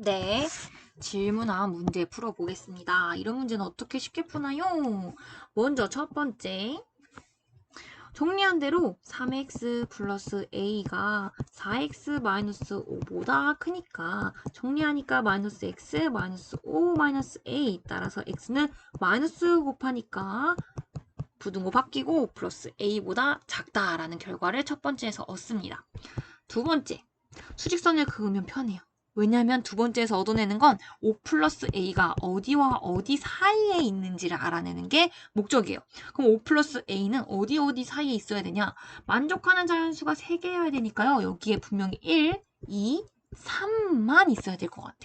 네. 질문한 문제 풀어보겠습니다. 이런 문제는 어떻게 쉽게 푸나요? 먼저 첫 번째. 정리한 대로 3x 플러스 a가 4x 마이너스 5보다 크니까 정리하니까 마이너스 x 마이너스 5 마이너스 a 따라서 x는 마이너스 곱하니까 부등호 바뀌고 플러스 a보다 작다라는 결과를 첫 번째에서 얻습니다. 두 번째, 수직선을 그으면 편해요. 왜냐하면 두 번째에서 얻어내는 건5 플러스 a가 어디와 어디 사이에 있는지를 알아내는 게 목적이에요. 그럼 5 플러스 a는 어디 어디 사이에 있어야 되냐? 만족하는 자연수가 3개여야 되니까요. 여기에 분명히 1, 2, 3만 있어야 될 것 같아.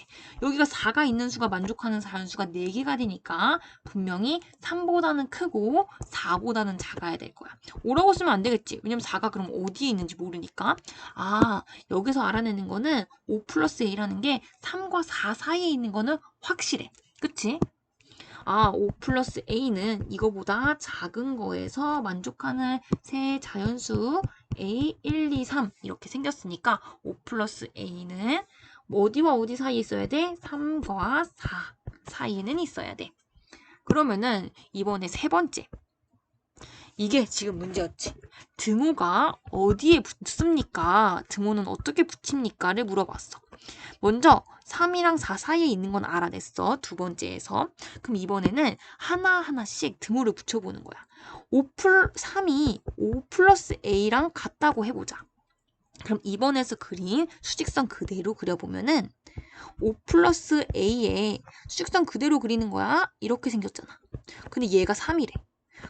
여기가 4가 있는 수가 만족하는 자연수가 4개가 되니까 분명히 3보다는 크고 4보다는 작아야 될 거야. 5라고 쓰면 안 되겠지. 왜냐면 4가 그럼 어디에 있는지 모르니까. 아, 여기서 알아내는 거는 5 플러스 a라는 게 3과 4 사이에 있는 거는 확실해. 그치? 아, 5 플러스 a는 이거보다 작은 거에서 만족하는 새 자연수 a 1, 2, 3 이렇게 생겼으니까 5 플러스 a는 어디와 어디 사이에 있어야 돼? 3과 4 사이에는 있어야 돼. 그러면은 이번에 세 번째. 이게 지금 문제였지. 등호가 어디에 붙습니까? 등호는 어떻게 붙입니까?를 물어봤어. 먼저 3이랑 4 사이에 있는 건 알아냈어. 두 번째에서. 그럼 이번에는 하나하나씩 등호를 붙여보는 거야. 5 플, 3이 5 플러스 a랑 같다고 해보자. 그럼 이번에서 그린 수직선 그대로 그려보면은 5 플러스 a에 수직선 그대로 그리는 거야. 이렇게 생겼잖아. 근데 얘가 3이래.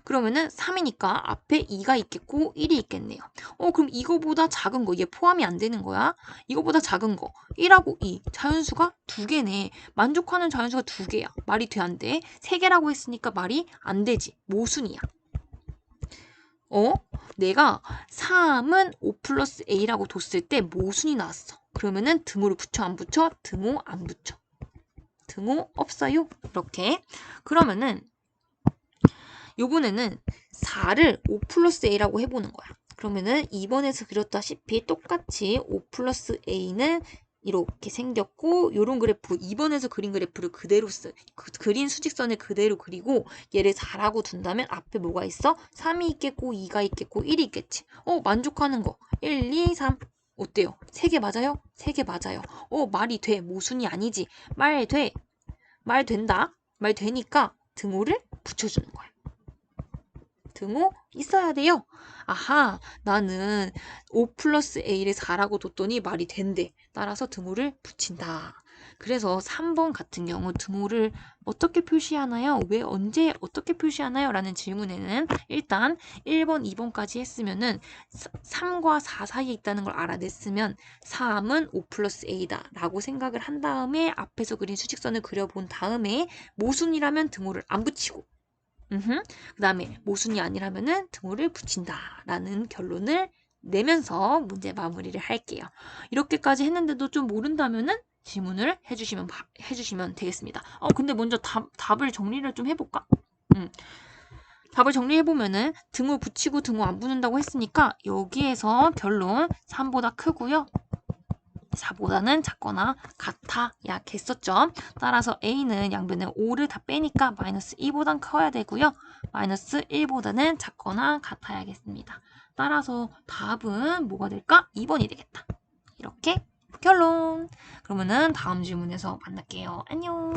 그러면은 3이니까 앞에 2가 있겠고 1이 있겠네요. 어, 그럼 이거보다 작은 거, 얘 포함이 안 되는 거야. 이거보다 작은 거, 1하고 2. 자연수가 두 개네. 만족하는 자연수가 두 개야. 말이 돼, 안 돼? 세 개라고 했으니까 말이 안 되지. 모순이야. 어? 내가 3은 5 플러스 a라고 뒀을 때 모순이 나왔어. 그러면은 등호를 붙여, 안 붙여? 등호 안 붙여. 등호 없어요. 이렇게. 그러면은 요번에는 4를 5 플러스 a라고 해보는 거야. 그러면은 2번에서 그렸다시피 똑같이 5 플러스 a는 이렇게 생겼고 요런 그래프 2번에서 그린 그래프를 그대로 쓰 그, 그린 수직선을 그대로 그리고 얘를 4라고 둔다면 앞에 뭐가 있어? 3이 있겠고 2가 있겠고 1이 있겠지. 어 만족하는 거 1, 2, 3 어때요? 3개 맞아요? 3개 맞아요. 어 말이 돼. 모순이 아니지. 말 돼. 말 된다. 말 되니까 등호를 붙여주는 거야. 등호 있어야 돼요. 아하, 나는 5 플러스 a를 4라고 뒀더니 말이 된대. 따라서 등호를 붙인다. 그래서 3번 같은 경우 등호를 어떻게 표시하나요? 왜 언제 어떻게 표시하나요? 라는 질문에는 일단 1번, 2번까지 했으면은 3과 4 사이에 있다는 걸 알아냈으면 3은 5 플러스 a다 라고 생각을 한 다음에 앞에서 그린 수직선을 그려본 다음에 모순이라면 등호를 안 붙이고 그 다음에 모순이 아니라면은 등호를 붙인다라는 결론을 내면서 문제 마무리를 할게요. 이렇게까지 했는데도 좀 모른다면은 질문을 해주시면 해주시면 되겠습니다. 어 근데 먼저 답, 답을 정리를 좀 해볼까? 음. 답을 정리해보면은 등호 붙이고 등호 안 붙는다고 했으니까 여기에서 결론 3보다 크고요. 4보다는 작거나 같아 약했었죠. 따라서 A는 양변에 5를 다 빼니까 마이너스 2보단 커야 되고요. 마이너스 1보다는 작거나 같아야겠습니다. 따라서 답은 뭐가 될까? 2번이 되겠다. 이렇게 결론. 그러면은 다음 질문에서 만날게요. 안녕.